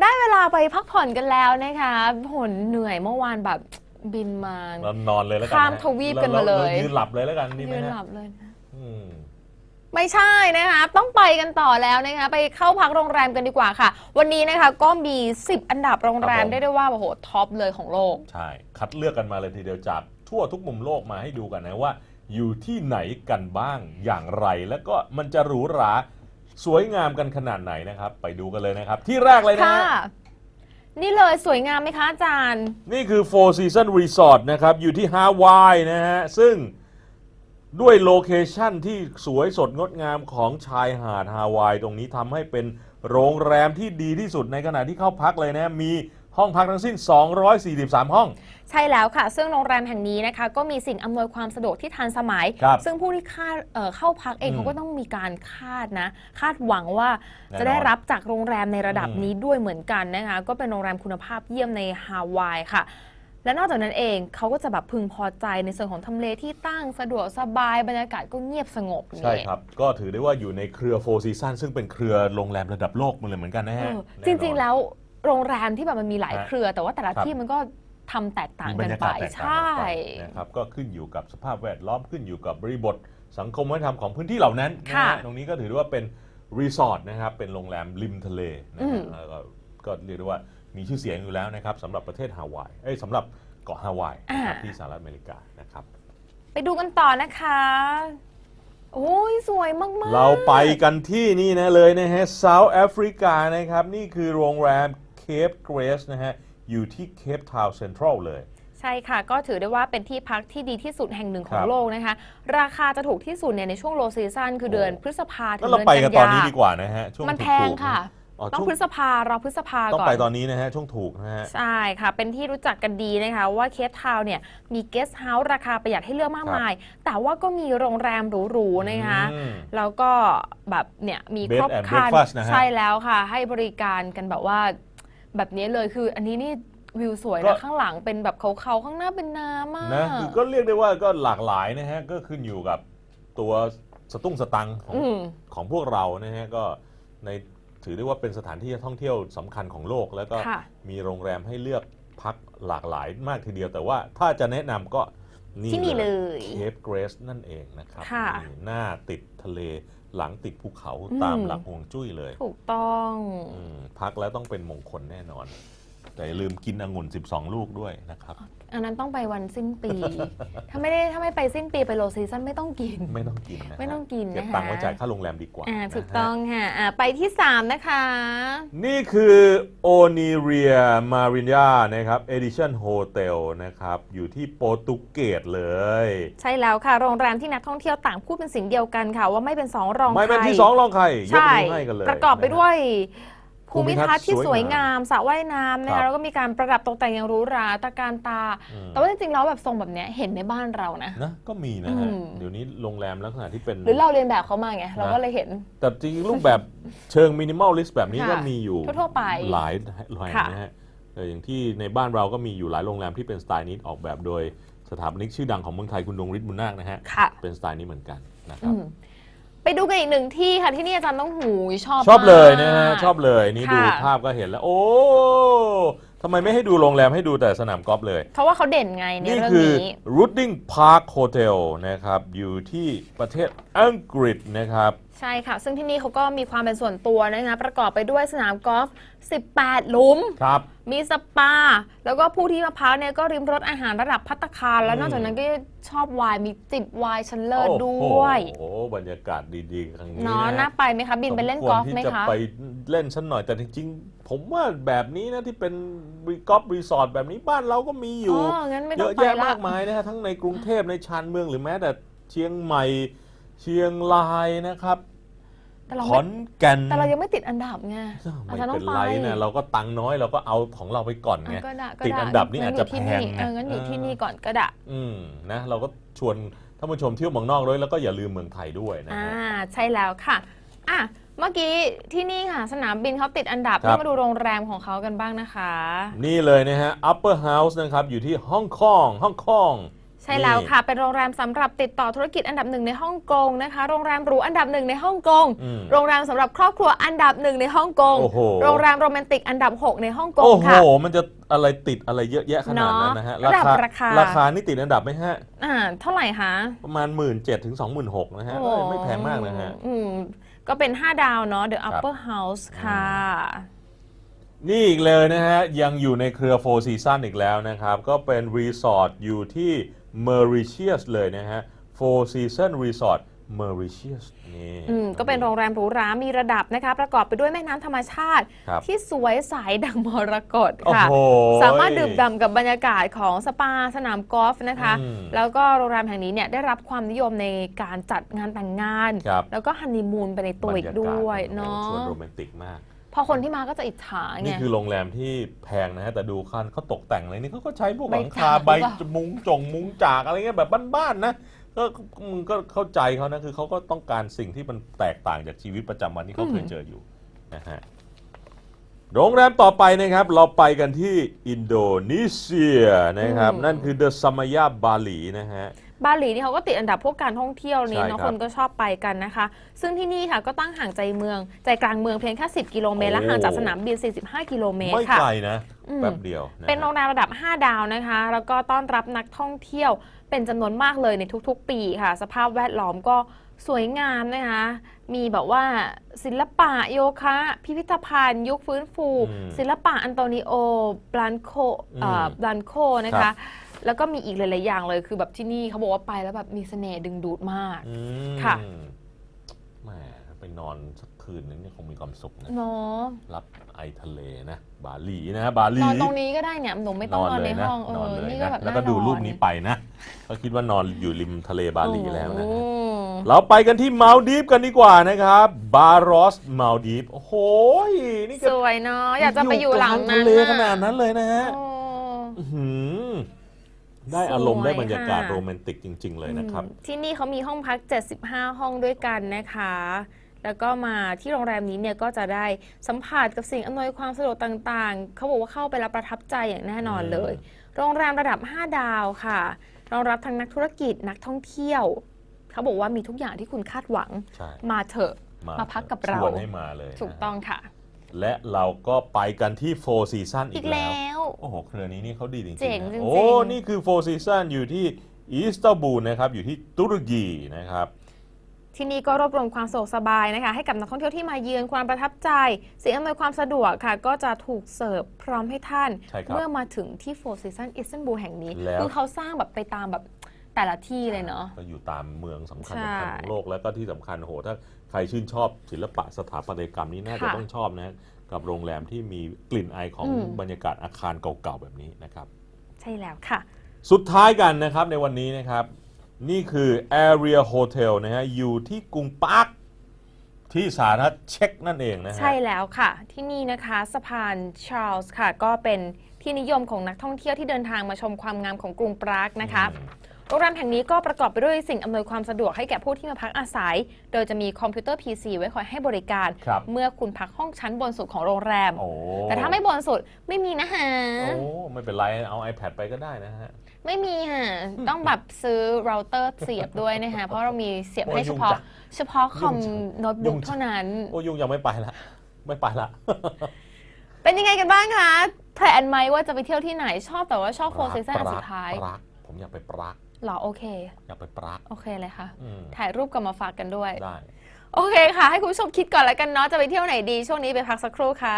ได้เวลาไปพักผ่อนกันแล้วนะคะผลเหนื่อยเมื่อวานแบบบินมาเรานอนเลยแล้วกันข้ามนะทวีปกันมาเลยรยืนหลับเลยแล้วกันนี่ไหมยืนหฮะลับเลยนะอืมไม่ใช่นะคะต้องไปกันต่อแล้วนะคะไปเข้าพักโรงแรมกันดีกว่าค่ะ วันนี้นะคะก็มี 10 อันดับโรงแรมครับผมได้ด้วยว่าโอ้โหท็อปเลยของโลก ใช่ คัดเลือกกันมาเลยทีเดียวจากทั่วทุกมุมโลกมาให้ดูกันนะว่า อยู่ที่ไหนกันบ้างอย่างไร แล้วก็มันจะหรูหรา สวยงามกันขนาดไหนนะครับ ไปดูกันเลยนะครับ ที่แรกเลยนะค่ะ ฮะนี่เลยสวยงามไหมคะอาจารย์ นี่คือ Four Season Resort นะครับ อยู่ที่ฮาวายนะฮะ ซึ่งด้วยโลเคชั่นที่สวยสดงดงามของชายหาดฮาวายตรงนี้ทำให้เป็นโรงแรมที่ดีที่สุดในขณะที่เข้าพักเลยนะ มี ห้องพักทั้งสิ้น 243 ห้อง ใช่แล้วค่ะ ซึ่งโรงแรมแห่งนี้นะคะ ก็มีสิ่งอำนวยความสะดวกที่ทันสมัย ครับซึ่งผู้ที่คาดเอ่อเข้าพักเองอืมเขาก็ต้องมีการคาดนะ คาดหวังว่าแน่นอนจะได้รับจากโรงแรมในระดับอืม นี้ด้วยเหมือนกันนะคะ ก็เป็นโรงแรมคุณภาพเยี่ยมในฮาวายค่ะ และนอกจากนั้นเองเขาก็จะแบบพึงพอใจในส่วนของทำเลที่ตั้งสะดวกสบายบรรยากาศก็เงียบสงบใช่นี่ครับ ก็ถือได้ว่าอยู่ในเครือ Four Season ซึ่งเป็นเครือโรงแรมระดับโลกมันเลยเหมือนกันนะเอฮะอน่จนอนริงๆแล้ว โรงแรมที่แบบมันมีหลายฮะเครือ แต่ว่าแต่ละครับที่มันก็ทำแตกต่างมีบรกันรยาไปกาศแตกใชต่าง่กันไปนะครับก็ขึ้นอยู่กับสภาพแวดล้อมขึ้นอยู่กับบริบทสังคมวัฒนธรรมของพื้นที่เหล่านั้นนะค่ะฮะตรงนี้ก็ถือได้ว่าเป็นรีสอร์ทนะครับเป็นโรงแรมริมทะเลนะอืฮะมแล้วก็ก็เรียกได้ว่ามีชื่อเสียงอยู่แล้วนะครับสำหรับประเทศฮาวายเอ้ยสำหรับเกาะฮาวายนะครับที่สหรัฐอเมริกานะครับไปดูกันต่อนะคะโอ้ยสวยมาก ๆ เราไปกันที่นี่นะเลยนะฮะเซาท์แอฟริกานะครับ นี่คือโรงแรม เคปเกรสนะฮะ อยู่ที่เคปทาวน์เซ็นทรัลเลย ใช่ค่ะ ก็ถือได้ว่าเป็นที่พักที่ดีที่สุดแห่งหนึ่งของครับ โลกนะคะ ราคาจะถูกที่สุดเนี่ยในช่วงโลซีซั o นคือเดือนโอ้พฤษภาถึก็งเราเดือนไปกักันนตอนยานี้ดีกว่านะฮะ ช่วงมันแพงถูกๆค่ะอ๋อต้องช่วงพฤษภารอพฤษภาต้องก่อนไปตอนนี้นะฮะ ช่วงถูกนะฮะ ใช่ค่ะ เป็นที่รู้จักกันดีนะคะว่าเคปทาวน์เนี่ยมีเกสต์เฮาส์ราคาประหยัดให้เลือกมากครับมาย แต่ว่าก็มีโรงแรมหรูๆนะคะ อืมแล้วก็แบบเนี่ยมี Bed ครบ and ครัน breakfast นะฮะ ใช่แล้วค่ะ ให้บริการกันแบบว่า แบบนี้เลยคืออันนี้นี่วิวสวยก็ นะข้างหลังเป็นแบบเขาๆข้างหน้าเป็นน้ำมากนะคือก็เรียกได้ว่าก็หลากหลายนะฮะก็ขึ้นอยู่กับตัวสตุ้งสตังค์ของอืม ของพวกเรานะฮะก็ในถือได้ว่าเป็นสถานที่ท่องเที่ยวสำคัญของโลก แล้วก็ค่ะ มีโรงแรมให้เลือกพักหลากหลายมากทีเดียว แต่ว่าถ้าจะแนะนำก็นี่ ที่นี่เลยเคปเกรสนั่นเองนะครับค่ะ นี่หน้าติดทะเลหลังติดภูเขาอืม ตามหลักฮวงจุ้ยเลยถูกต้อง อืมพักแล้วต้องเป็นมงคลแน่นอน แต่อย่าลืมกินองุ่น 12 ลูกด้วยนะครับ อันนั้นต้องไปวันสิ้นปี ถ้าไม่ได้ถ้าไม่ไปสิ้นปีไปโลซีซันไม่ต้องกิน ไม่ต้องกินนะฮะไม่ต้องกินเก็บนะคะตังค์ไว้จ่ายค่าโรงแรมดีกว่าอ่าถูกนะฮะต้องค่ะอ่าไปที่ 3 นะคะ นี่คือโอนิเรียมารินยานะครับเอดิชันโฮเทลนะครับ อยู่ที่โปรตุเกสเลย ใช่แล้วค่ะ โรงแรมที่นักท่องเที่ยวต่างพูดเป็นเสียงเดียวกันค่ะ ว่าไม่เป็นสองรองไม่เป็นใครที่สองรองใครยกใช่นิ้วให้กันเลยประกอบไปด้วย ภูภูมิมิทัทัศศน์น์ที่สสววยยงางามมสระว่ายน้ำนะครัคะบแล้วก็มีการประดับตกแต่งอย่างหรูหราตระการตาอืมแต่ว่าจริงๆแล้วแบบทรงแบบเนี้ยเห็นในบ้านเรานะนะก็มีนะฮะอืมเดี๋ยวนี้โรงแรมลักษณะที่เป็น หรือเราเรียนแบบเขามาไงเราก็นะเลยเห็น แต่จริงๆรูปแบบเชิงมินิมอลลิสต์แบบนี้ค่ะก็มีอยู่ทั่วๆไปหลายหลายค่ะนะฮะเอออย่างที่ในบ้านเราก็มีอยู่หลายโรงแรมที่เป็นสไตล์นี้ออกแบบโดยสถาปนิกชื่อดังของเมืองไทยคุณดวงฤทธิ์บุญนาคนะฮะค่ะเป็นสไตล์นี้เหมือนกันนะคอืรับม ไปดูกันอีกหนึ่งที่ค่ะที่นี่อาจารย์ต้องหูยชอบชอบเลยมากนะฮะชอบเลยนี่ดูค่ะภาพก็เห็นแล้ว โอ้ทำไมไม่ให้ดูโรงแรมให้ดูแต่สนามกอล์ฟเลย เพราะว่าเขาเด่นไงในนี่เรื่องคือ นี้ Ruding Park Hotel นะครับ อยู่ที่ประเทศอังกฤษนะครับ ใช่ค่ะ ซึ่งที่นี่เขาก็มีความเป็นส่วนตัวนะคะประกอบไปด้วยสนามกอล์ฟ 18 หลุม ครับ มีสปา แล้วก็ผู้ที่มาพักเนี่ยก็ริมรสอาหารระดับพัตตาคาร แล้วอืมนอกจากนั้นก็ชอบไวน์มีจิบไวน์ชั้นเลิศด้โอ้โหวย โอ้โหบรรยากาศดีๆครั้งนี้เนาะนะน่าไปไหมคะ บินไปเล่นกอล์ฟไหมสควรที่คะจะไปเล่นสักหน่อยแต่จริงๆ ผมว่าแบบนี้นะที่เป็นกอล์ฟรีสอร์ทแบบนี้บ้านเราก็มีอยู่อ๋องั้นไม่เยต้องอะไปแยะละมากมายนะฮะทั้งในกรุงเทพในชานเมืองหรือแม้แต่เชียงใหม่เชียงรายนะครับ แต่เราขไม่อนแก่นแต่เรายังไม่ติดอันดับไงไม่อาจารย์ต้เป็อนงไรไปนะเราก็ตังค์น้อยเราก็เอาของเราไปก่อนไงอะก็ได้ก็ติดไอันดับนี่อาจจะงั้ยู่ที่แพงไง เอองั้นอยู่เออที่นี่ก่อนก็ได้อืมนะเราก็ชวนท่านผู้ชมเที่ยวเมืองนอกด้วยแล้วก็อย่าลืมเมืองไทยด้วยนะอ่าฮะ ใช่แล้วค่ะอะเมื่อกี้ที่นี่ค่ะ สนามบินเขาติดอันดับครับมาดูโรงแรมของเขากันบ้างนะคะ นี่เลยนะฮะ Upper House นะครับ อยู่ที่ฮ่องกงฮ่องกง ใช่แล้วค่ะ เป็นโรงแรมสำหรับติดต่อธุรกิจอันดับหนึ่งในฮ่องกงนะคะ โรงแรมหรูอันดับหนึ่งในฮ่องกงอืมโรงแรมสำหรับครอบครัวอันดับหนึ่งในฮ่องกงโอ้โหโรงแรมโรแมนติกอันดับ 6 ในฮ่องกงโอ้โหค่ะมันจะอะไรติดอะไรเยอะแยะขนาดนั้นนะฮะเนอะระดับราคาราคานี่ติดอันดับไหมฮะ อ่า เท่าไหร่คะ ประมาณ 1 7ื่นถึง26,000นะฮะโอ้ไม่แพงมากนะฮะ อืม ก็เป็น 5 ดาวเนาะ The ครับ Upper House ค่ะนี่อีกเลยนะฮะ ยังอยู่ในเครือ Four Seasons อีกแล้วนะครับ ก็เป็นรีสอร์ทอยู่ที่ Mauritius เลยนะฮะ Four Season Resort Mauritius นี่อืมก็เป็นโรงแรมหรูหรามีระดับนะคะ ประกอบไปด้วยแม่น้ำธรรมชาติ ครับ ที่สวยใสดังมรกตโอ้ค่ะโห สามารถดื่มด่ำกับบรรยากาศของสปาสนามกอล์ฟนะคะ อืมแล้วก็โรงแรมแห่งนี้เนี่ยได้รับความนิยมในการจัดงานแต่งงาน ครับ แล้วก็ฮันนีมูนไปในตัวอีกด้วยบรรเนาะโอ้โหชวนโรแมนติกมาก พอคนที่มาก็จะอิจฉาไง นี่คือโรงแรมที่แพงนะฮะแต่ดูคันเขาตกแต่งอะไรนี่เขาก็ใช้พวกใบหลังคาจากใบหรือเปล่า มุงจงมุงจากอะไรเงี้ยแบบบ้านๆนะก็มึงก็เข้าใจเขานะคือเขาก็ต้องการสิ่งที่มันแตกต่างจากชีวิตประจำวันที่เขาเคยเจออยู่นะฮะโรงแรมต่อไปนะครับ เราไปกันที่อินโดนีเซียนะครับ นั่นคือเดอะซัมายาบาหลีนะฮะ บาหลีนี่เขาก็ติดอันดับพวกการท่องเที่ยวนี้ใช่เนาะครับคนก็ชอบไปกันนะคะ ซึ่งที่นี่ค่ะก็ตั้งห่างใจเมือง ใจกลางเมืองเพียงแค่ 10 กิโลเมตรและโอ้ห่างจากสนามบิน 45 กิโลเมตรไม่ค่ะ ไกลนะอืมแป๊บเดียวะฮะเป็นโรงแรมระดับ 5 ดาวนะคะ แล้วก็ต้อนรับนักท่องเที่ยว เป็นจำนวนมากเลยในทุกๆ ปีค่ะ สภาพแวดล้อมก็สวยงามนะคะ มีแบบว่าศิลปะโยคะ พิพิธภัณฑ์ ยุคฟื้นฟู อืมศิลปะอันโตนิโอบลันโคเอ่อมบลันโคนะครัคะ บ แล้วก็มีอีกหลายๆอย่างเลยคือแบบที่นี่เขาบอกว่าไปแล้วแบบมีเสน่ห์ดึงดูดมาก อืมค่ะ แหมไปนอนสักคืนนึงเนี่ยคงมีความสุขนะ เนาะรับไอทะเลนะ บาหลีนะบาหลีนอนตรงนี้ก็ได้เนี่ยหนูไม่ต้องนอนในเลยะห้องเอนอนอเลยนี่ก็นะแบบแล้วก็าดูอรูปนี้ไปนะก็คิดว่านอนอยู่ริมทะเลบาหลีแล้วนะโอ้ฮะเราไปกันที่มาลดีฟกันดีกว่านะครับบารอสมาลดีฟโอ้โหนี่ก็สวยเนาะอยากจะไปอยู่หลังกลานั้นทะเลน่ะขนาดนั้นเลยนะฮะโอ้ อื้อหือ ได้อารมณ์สวยได้บรรยากาศค่ะ โรแมนติกจริง ๆ เลยนะครับ อืมที่นี่เขามีห้องพัก 75 ห้องด้วยกันนะคะ แล้วก็มาที่โรงแรมนี้เนี่ยก็จะได้สัมผัสกับสิ่งอำนวยความสะดวกต่างๆ เขาบอกว่าเข้าไปแล้วประทับใจอย่างแน่นอนเลย โรงแรมระดับ 5 ดาวค่ะ รองรับทั้งนักธุรกิจนักท่องเที่ยว เขาบอกว่ามีทุกอย่างที่คุณคาดหวัง ใช่มาเถอะ มาพักกับเรา ชวนให้มาเลยถูกนะฮะต้องค่ะ และเราก็ไปกันที่ Four Season อีอีกกแล้วแล้วโอ้โห เครือนี้นี่เขาดีจริงๆเจ๋งนะจริงๆ โอ้ นี่คือ Four Season อยู่ที่อิสตันบูลนะครับ อยู่ที่ตุรกีนะครับ ที่นี่ก็รวบรวมความสะดวกสบายนะคะ ให้กับนักท่องเที่ยวที่มาเยือนความประทับใจ สิ่งอำนวยความสะดวกค่ะ ก็จะถูกเสิร์ฟพร้อมให้ท่าน ใช่ครับเมื่อมาถึงที่ Four Seasons อิสตันบูลแห่งนี้ แล้ว คือเขาสร้างแบบไปตามแบบ แต่ละที่เลยเนาะ ก็อยู่ตามเมืองสำคัญใช่สำคัญของโลกแล้วก็ที่สำคัญโหถ้าใครชื่นชอบศิลปะสถาปัตยกรรมนี้น่าจะค่ะ ต้องชอบนะกับโรงแรมที่มีกลิ่นอายของอืมบรรยากาศอาคารเก่าๆแบบนี้นะครับ ใช่แล้วค่ะ สุดท้ายกันนะครับในวันนี้นะครับ นี่คือ Area Hotel นะฮะอยู่ที่กรุงปาร์คที่สาธารณรัฐเช็กนั่นเองนะฮะ ใช่แล้วค่ะ ที่นี่นะคะสะพานชาร์ลส์ค่ะ ก็เป็นที่นิยมของนักท่องเที่ยวที่เดินทางมาชมความงามของกรุงปรากนะคะ อืม โรงแรมแห่งนี้ก็ประกอบไปด้วยสิ่งอำนวยความสะดวกให้แก่ผู้ที่มาพักอาศัย โดยจะมีคอมพิวเตอร์ PC ไว้คอยให้บริการ ครับเมื่อคุณพักห้องชั้นบนสุดของโรงแรม โอ้ แต่ถ้าไม่บนสุดไม่มีนะฮะ โอ้ไม่เป็นไรเอา iPad ไปก็ได้นะฮะ ไม่มีฮะต้องแบบซื้อเราเตอร์เสียบด้วยนะคะเพราะเรามีเสียบให้โอ้ยเฉยุ่งพาะจังเฉพาะคอมยุ่งจังโน้ตยุ่บุ๊กงจัง เท่านั้น โอ้ยุงยังไม่ไปละไม่ไปละ เป็นยังไงกันบ้างคะแพลนไหมว่าจะไปเที่ยวที่ไหนชอบแต่ว่าชอบโฟร์ซีซั่นอันสุดท้าย ปรากผมอยากไปปรากเหรอโอเค อยากไปปรากโอเคเลยค่ะอืมถ่ายรูปกลับมาฝากกันด้วย ได้ โอเคค่ะ ให้คุณผู้ชมคิดก่อนแล้วกันเนาะ จะไปเที่ยวไหนดี ช่วงนี้ไปพักสักครู่ค่ะ